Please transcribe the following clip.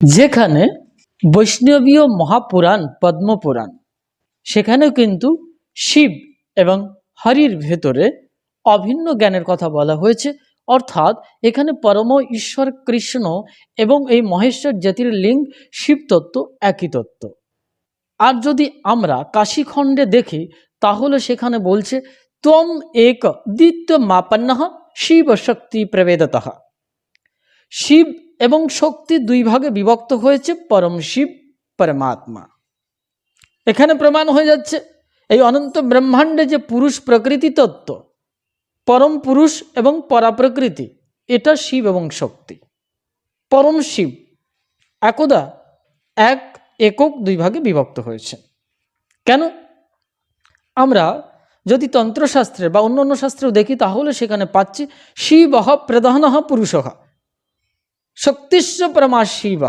যেখানে বৈষ্ণবীয় মহাপুরাণ, পদ্মপুরাণ। সেখানেও কিন্তু শিব এবং হরির ভেতরে অভিন্ন জ্ঞানের কথা বলা হয়েছে। অর্থাৎ এখানে পরম ঈশ্বর কৃষ্ণ এবং এই মহেশ্বর জাতির লিঙ্গ শিব তত্ত্ব একই তত্ত্ব। আর যদি আমরা কাশীখণ্ডে দেখি, তাহলে সেখানে বলছে, ত্বম এক দ্বিত্ব মাপন্ন শিব শক্তি প্রবেদত শিব এবং শক্তি দুই ভাগে বিভক্ত হয়েছে, পরম শিব, পরমাত্মা। এখানে প্রমাণ হয়ে যাচ্ছে, এই অনন্ত ব্রহ্মাণ্ডে যে পুরুষ প্রকৃতি তত্ত্ব, পরম পুরুষ এবং পরাপ্রকৃতি, এটা শিব এবং শক্তি। পরম শিব একদা এক, একক দুই ভাগে বিভক্ত হয়েছে। কেন? আমরা যদি তন্ত্রশাস্ত্রে বা অন্য অন্য শাস্ত্রেও দেখি, তাহলে সেখানে পাচ্ছি, শিব প্রধান পুরুষ। শক্তিস্ব পরমা শিব